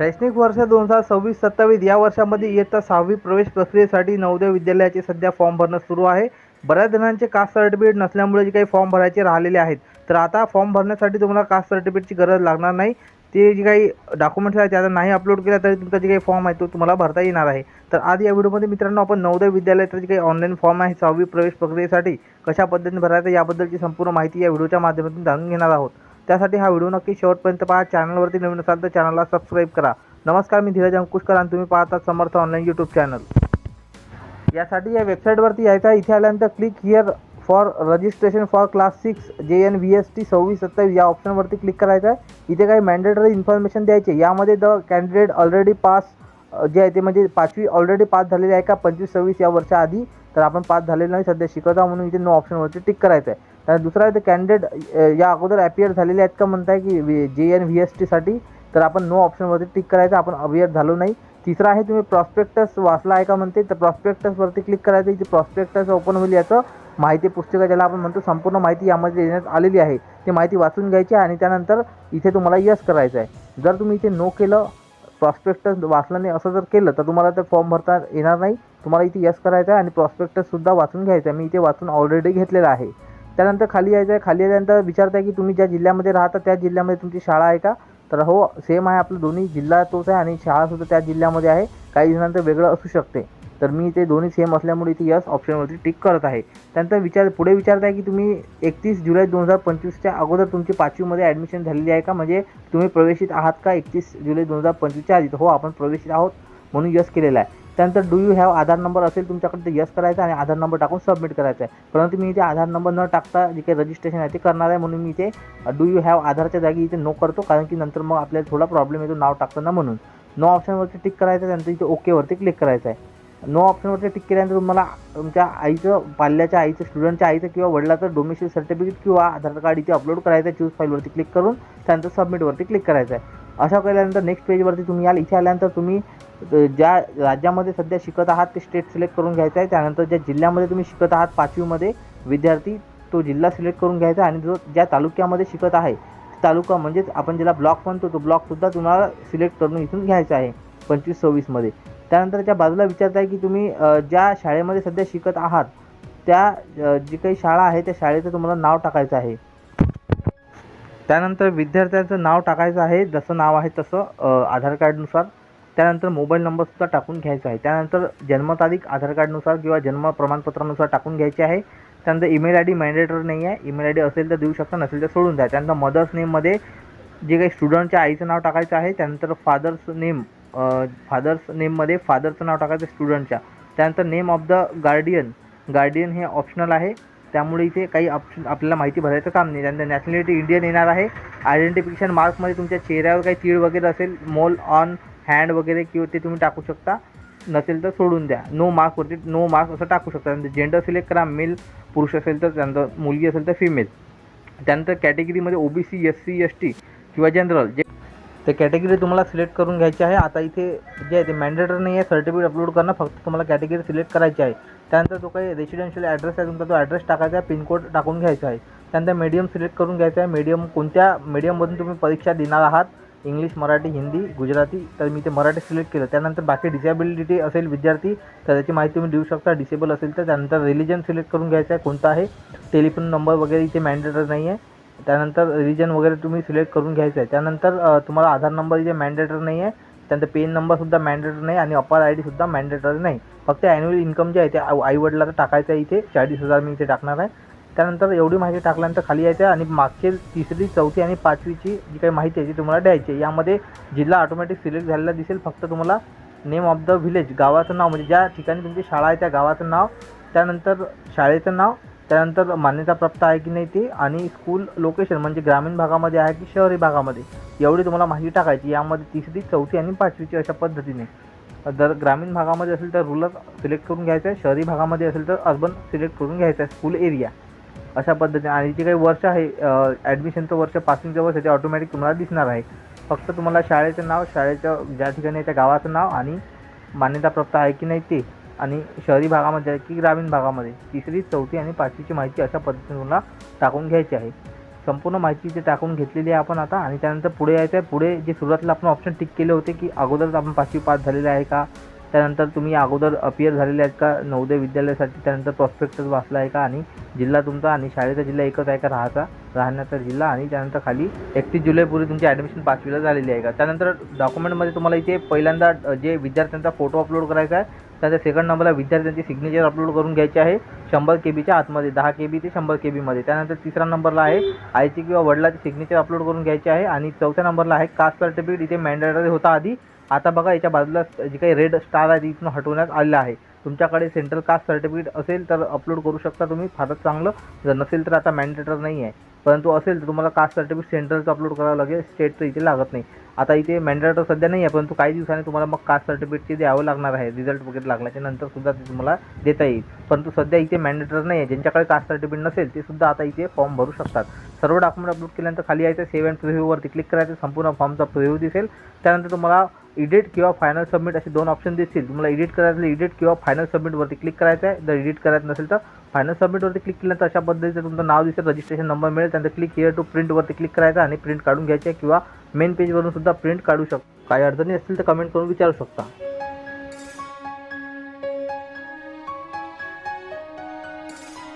शैक्षणिक वर्ष दोन हजार सव्वीस सत्तावीस या वर्षामध्ये इयत्ता सहावी प्रवेश प्रक्रियेसाठी नवोदय विद्यालयाचे सध्या फॉर्म भरणं सुरू आहे. बऱ्याच जणांचे कास्ट सर्टिफिकेट नसल्यामुळे जे काही फॉर्म भरायचे राहिलेले आहेत. तर आता फॉर्म भरण्यासाठी तुम्हाला कास्ट सर्टिफिकेटची गरज लागणार नाही. ते जे काही डॉक्युमेंट्स आहेत त्याचा नाही अपलोड केला तरी तुमचा जे काही फॉर्म आहे तो तुम्हाला भरता येणार आहे. तर आज या व्हिडिओमध्ये मित्रांनो आपण नवोदय विद्यालयाचा जे काही ऑनलाईन फॉर्म आहे सहावी प्रवेश प्रक्रियेसाठी कशा पद्धतीने भरायचं याबद्दलची संपूर्ण माहिती या व्हिडिओच्या माध्यमातून जाणून घेणार आहोत. त्यासाठी हा व्हिडिओ नक्की शेवटपर्यंत पहा. चॅनलवरती नवीन असाल तर चॅनलला सबस्क्राईब करा. नमस्कार मी धीरज अंकुशकर आणि तुम्ही पाहता समर्थ ऑनलाईन यूट्यूब चॅनल यासाठी या वेबसाईटवरती यायचं आहे. इथे आल्यानंतर click here for registration for class six J N V S T सव्वीस सत्तावीस या ऑप्शनवरती क्लिक करायचं आहे. इथे काही मॅन्डेटरी इन्फॉर्मेशन द्यायचे. यामध्ये द कॅन्डिडेट ऑलरेडी पास जे आहे ते म्हणजे पाचवी ऑलरेडी पास झालेली आहे का? पंचवीस सव्वीस या वर्षाआधी. तर आपण पास झालेलं नाही. सध्या शिकत आहोत म्हणून इथे नो ऑप्शनवरती टिक करायचं आहे. दुसरा आहे ते कॅन्डिडेट या अगोदर ॲपियर झालेले आहेत का म्हणताय की जे एन व्ही एस टीसाठी तर आपण नो ऑप्शनवरती टिक करायचं आपण अवेअर झालो नाही. तिसरा आहे तुम्ही प्रॉस्पेक्टस वाचला आहे का म्हणते? तर प्रॉस्पेक्टसवरती क्लिक करायचं इथे प्रॉस्पेक्टस ओपन होईल याचं माहिती पुस्तिका ज्याला आपण म्हणतो संपूर्ण माहिती यामध्ये देण्यात आलेली आहे ती माहिती वाचून घ्यायची आणि त्यानंतर इथे तुम्हाला यस करायचं आहे. जर तुम्ही इथे नो केलं प्रॉस्पेक्टस वाचलं नाही असं जर केलं तर तुम्हाला ते फॉर्म भरता येणार नाही. तुम्हाला इथे यस करायचं आहे आणि प्रॉस्पेक्टससुद्धा वाचून घ्यायचं आहे. मी इथे वाचून ऑलरेडी घेतलेलं आहे. त्यानंतर खाली यायचं आहे खाली आल्यानंतर विचारत आहे की तुम्ही ज्या जिल्ह्यामध्ये राहता त्या जिल्ह्यामध्ये तुमची शाळा आहे का? तर हो सेम आहे. आपलं दोन्ही जिल्हा तोच आहे आणि शाळासुद्धा त्या जिल्ह्यामध्ये आहे. काही जणांचं वेगळं असू शकते. तर मी ते दोन्ही सेम असल्यामुळे इथे यस ऑप्शनवरती टिक करत आहे. त्यानंतर विचार पुढे विचारत आहे की तुम्ही एकतीस जुलै दोन हजार पंचवीसच्या अगोदर तुमची पाचवीमध्ये ॲडमिशन झालेली आहे का? म्हणजे तुम्ही प्रवेशित आहात का एकतीस जुलै दोन हजार पंचवीसच्या आधी? हो आपण प्रवेशित आहोत म्हणून यस केलेला आहे. त्यानंतर do you have Aadhaar number असेल तुमच्याकडे ते यस करायचं आणि आधार नंबर टाकून सबमिट करायचं आहे. परंतु मी इथे आधार नंबर न टाकता जे काही रजिस्ट्रेशन आहे ते करणार आहे म्हणून मी इथे डू यू हॅव आधारच्या जागी इथे नो करतो कारण की नंतर मग आपल्याला थोडा प्रॉब्लेम येतो नाव टाकताना म्हणून. नो ऑप्शनवरती टिक करायचं आहे त्यानंतर इथे ओकेवरती क्लिक करायचं आहे. नो ऑप्शनवरती टिक केल्यानंतर तुम्हाला तुमच्या आईचं पाल्याच्या आईचं स्टुडंटच्या आईचं किंवा वडिलाचं डोमेशियल सर्टिफिकेट किंवा आधार कार्ड इथे अपलोड करायचं आहे चूज फाईलवरती क्लिक करून त्यानंतर सबमिटवरती क्लिक करायचं आहे. अशा केल्यानंतर नेक्स्ट पेजवरती तुम्ही याल इथे आल्यानंतर तुम्ही ज्या राज्यामध्ये सध्या शिकत आहात ते स्टेट सिलेक्ट करून घ्यायचं आहे. त्यानंतर ज्या जिल्ह्यामध्ये तुम्ही शिकत आहात पाचवीमध्ये विद्यार्थी तो जिल्हा सिलेक्ट करून घ्यायचा आहे. आणि जो ज्या तालुक्यामध्ये शिकत आहे तालुका म्हणजेच आपण ज्याला ब्लॉक म्हणतो तो ब्लॉकसुद्धा तुम्हाला सिलेक्ट करून इथून घ्यायचा आहे पंचवीस सव्वीसमध्ये त्यानंतर त्या बाजूला विचारत आहे की तुम्ही ज्या शाळेमध्ये सध्या शिकत आहात त्या जी काही शाळा आहे त्या शाळेचं तुम्हाला नाव टाकायचं आहे. त्यानंतर विद्यार्थ्यांचं नाव टाकायचं आहे. जसं नाव आहे तसं आधार कार्डनुसार. त्यानंतर मोबाईल नंबरसुद्धा टाकून घ्यायचा आहे. त्यानंतर जन्मतारीख आधार कार्डनुसार किंवा जन्म प्रमाणपत्रानुसार टाकून घ्यायची आहे. त्यानंतर ईमेल आय डी मॅन्डेटर नाही आहे. ईमेल आय डी असेल तर देऊ शकता नसेल तर सोडून द्या. त्यानंतर मदर्स नेममध्ये जे काही स्टुडंटच्या आईचं नाव टाकायचं आहे त्यानंतर फादर्स नेम फादर्स नेममध्ये फादरचं नाव टाकायचं स्टुडंटच्या. त्यानंतर name of the guardian guardian हे ऑप्शनल आहे. त्यामुळे इथे काही ऑप्शन आपल्याला माहिती भरायचं काम नाही. त्यानंतर नॅशनॅलिटी इंडियन येणार आहे. आयडेंटिफिकेशन मार्कमध्ये तुमच्या चेहऱ्यावर काही तीळ वगैरे असेल मोल ऑन हँड वगैरे किंवा ते तुम्ही टाकू शकता. नसेल तर सोडून द्या. नो मास्कवरती नो मास्क असं टाकू शकता. त्यानंतर जेंडर सिलेक्ट करा मेल पुरुष असेल तर त्यानंतर मुलगी असेल तर फिमेल त्यानंतर कॅटेगरीमध्ये O B C S C S T किंवा जनरल जे ते कॅटेगरी तुम्हाला सिलेक्ट करून घ्यायची आहे. आता इथे जे आहे ते मॅन्डेटरी नाही आहे सर्टिफिकेट अपलोड करणं फक्त तुम्हाला कॅटेगरी सिलेक्ट करायची आहे. त्यानंतर जो काही रेसिडेन्शियल ॲड्रेस आहे तुमचा तो ॲड्रेस टाकायचा आहे. पिनकोड टाकून घ्यायचा आहे. त्यानंतर मीडियम सिलेक्ट करून घ्यायचा आहे. मीडियम कोणत्या मीडियममधून तुम्ही परीक्षा देणार आहात? इंग्लिश मराठी हिंदी गुजराती तर मी ते मराठी सिलेक्ट केलं. त्यानंतर बाकी डिसेबिलिटी असेल विद्यार्थी तर त्याची माहिती तुम्ही देऊ शकता. डिसेबल असेल तर त्यानंतर रिलिजन सिलेक्ट करून घ्यायचं आहे. कोणता आहे? टेलिफोन नंबर वगैरे इथे मॅन्डेटरी नाही आहे. त्यानंतर रिजन वगैरे तुम्ही सिलेक्ट करून घ्यायचं आहे. त्यानंतर तुम्हाला आधार नंबर इथे मॅन्डेटरी नाही आहे. त्यानंतर पेन नंबरसुद्धा मॅन्डेटरी नाही आणि अपार आय डीसुद्धा मॅन्डेटरी नाही. फक्त ॲन्युअल इन्कम जे आहे ते आईवडिलाचं टाकायचं आहे इथे. चाळीस हजार मी इथे टाकणार आहे. त्यानंतर एवढी माहिती टाकल्यानंतर खाली यायचं आहे आणि मागचे तिसरी चौथी आणि पाचवीची जी काही माहिती आहे ती तुम्हाला द्यायची आहे. यामध्ये जिल्हा ऑटोमॅटिक सिलेक्ट झालेला दिसेल. फक्त तुम्हाला नेम ऑफ द व्हिलेज गावाचं नाव म्हणजे ज्या ठिकाणी तुमची शाळा आहे त्या गावाचं नाव त्यानंतर शाळेचं नाव त्यानंतर मान्यताप्राप्त आहे की नाही ते आणि स्कूल लोकेशन म्हणजे ग्रामीण भागामध्ये आहे की शहरी भागामध्ये. एवढी तुम्हाला माहिती टाकायची यामध्ये तिसरी चौथी आणि पाचवीची अशा पद्धतीने. जर ग्रामीण भागामध्ये असेल तर रुरल सिलेक्ट करून घ्यायचं आहे. शहरी भागामध्ये असेल तर अर्बन सिलेक्ट करून घ्यायचं आहे. स्कूल एरिया अशा पद्धतीने. आणि जे काही वर्ष आहे ॲडमिशनचं वर्ष पासिंगचं वर्ष ते ऑटोमॅटिक तुम्हाला दिसणार आहे. फक्त तुम्हाला शाळेचं नाव शाळेचं ज्या ठिकाणी त्या गावाचं नाव आणि मान्यताप्राप्त आहे की नाही ते. आणि शहरी भागामध्ये आहे की ग्रामीण भागामध्ये. तिसरी चौथी आणि पाचवीची माहिती अशा पद्धतीने तुम्हाला टाकून घ्यायची आहे. संपूर्ण माहिती इथे टाकून घेतलेली आहे आपण आता. आणि त्यानंतर पुढे यायचं आहे पुढे जे सुरुवातीला आपण ऑप्शन टिक केले होते की अगोदरच आपण पाचवी पास झालेले आहे का? त्यानंतर तुम्ही अगोदर अपियर झालेले आहेत का? नवोदय विद्यालयासाठी त्यानंतर प्रॉस्पेक्टस वाचला आहे का? आणि जिल्हा तुमचा आणि शाळेचा जिल्हा एकच आहे का? राहायचा? राहण्याचा जिल्हा. आणि त्यानंतर खाली एकतीस जुलैपूर्वी तुमची ॲडमिशन पाचवीला झालेली आहे का? त्यानंतर डॉक्युमेंटमध्ये तुम्हाला इथे पहिल्यांदा जे विद्यार्थ्यांचा फोटो अपलोड करायचा आहे त्याच्या सेकंड नंबरला विद्यार्थ्यांची सिग्नेचर अपलोड करून घ्यायची आहे शंभर के बीच्या आतमध्ये दहा के बी ते शंभर के बीमध्ये त्यानंतर तिसरा नंबरला आहे आईची किंवा वडिलाची सिग्नेचर अपलोड करून घ्यायची आहे. आणि चौथ्या नंबरला आहे कास्ट सर्टिफिकेट इथे मॅन्डेटरी होता आधी. आता बघा याच्या बाजूला जी काही रेड स्टार आहे ती इथून हटवण्यात आलेला आहे. तुमच्याकडे सेंट्रल कास्ट सर्टिफिकेट असेल तर अपलोड करू शकता तुम्ही फारच चांगलं. जर नसेल तर आता मॅन्डेटर नाही आहे. परंतु असेल तर तुम्हाला कास्ट सर्टिफिकेट सेंट्रलचं अपलोड करावं लागेल स्टेटचं इथे लागत नाही. आता इथे मॅन्डेटर सध्या नाही आहे परंतु काही दिवसांनी तुम्हाला मग कास्ट सर्टिफिकेटची द्यावं लागणार आहे. रिझल्ट वगैरे लागल्याच्या नंतर सुद्धा ते तुम्हाला देता येईल. परंतु सध्या इथे मॅन्डेटर नाही आहे ज्यांच्याकडे कास्ट सर्टिफिकेट नसेल ते सुद्धा आता इथे फॉर्म भरू शकतात. सर्व डॉक्युमेंट अपलोड केल्यानंतर खाली यायचं सेव्ह अँड प्रिव्ह्यूवरती क्लिक करायचं संपूर्ण फॉर्मचा प्रिव्ह्यू दिसेल. त्यानंतर तुम्हाला एडिट किंवा फायनल सबमिट असे दोन ऑप्शन दिसतील. तुम्हाला एडिट करायचं एडिट किंवा फायनल सबमिटवरती क्लिक करायचं आहे जर एडिट करायचं नसेल तर फायनल सबमिटवरती क्लिक केल्यानंतर अशा पद्धतीचं तुमचं नाव दिसेल रजिस्ट्रेशन नंबर मिळेल. त्यानंतर क्लिक हिअर टू प्रिंटवरती क्लिक करायचं आणि प्रिंट काढून घ्यायचे किंवा मेन पेजवरून सुद्धा प्रिंट काढू शकतो. काही अडचणी असतील तर कमेंट करून विचारू शकता.